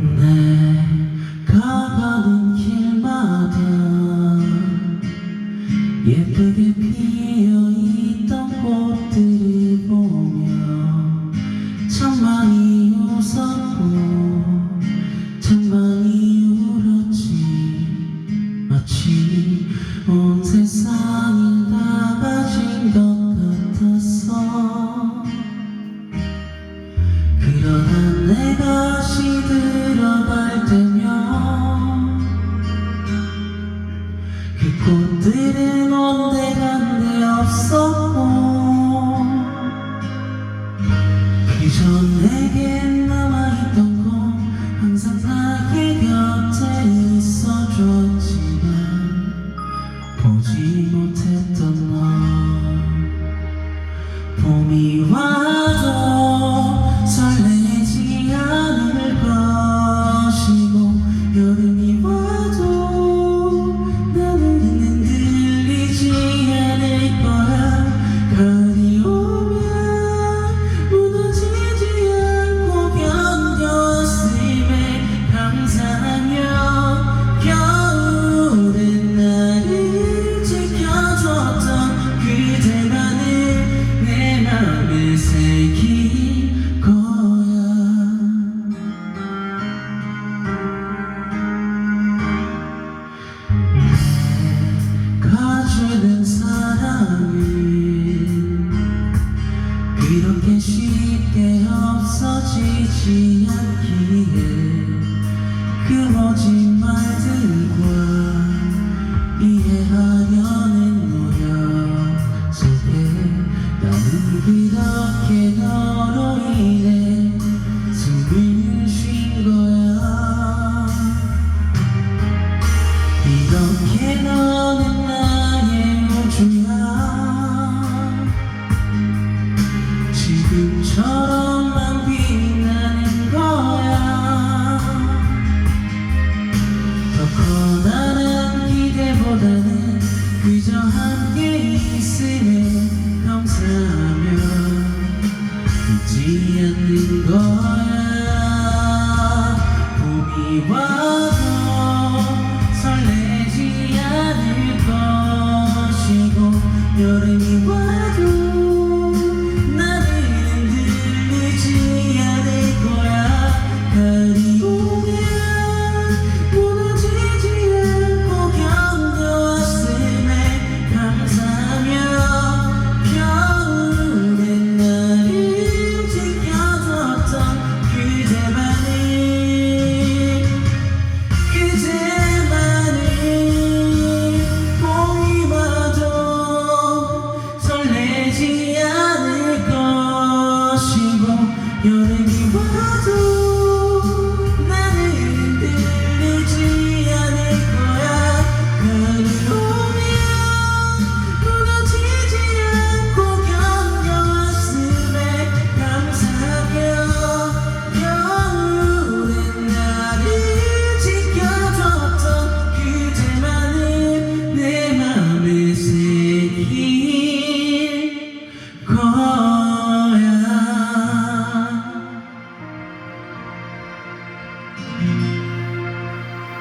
내 가가는 길마다 예쁘게 피어있던 꽃들 보며 참 많이 웃었고 참 많이 울었지. 마치 온 세상이 다 가진 것 같았어 그러나 내가 꽃들은 온데간데 없었고 그저 내게 그 거짓말들과 이해하려는 노력 속에 나는 이렇게 너로 인해 연예인이 와줘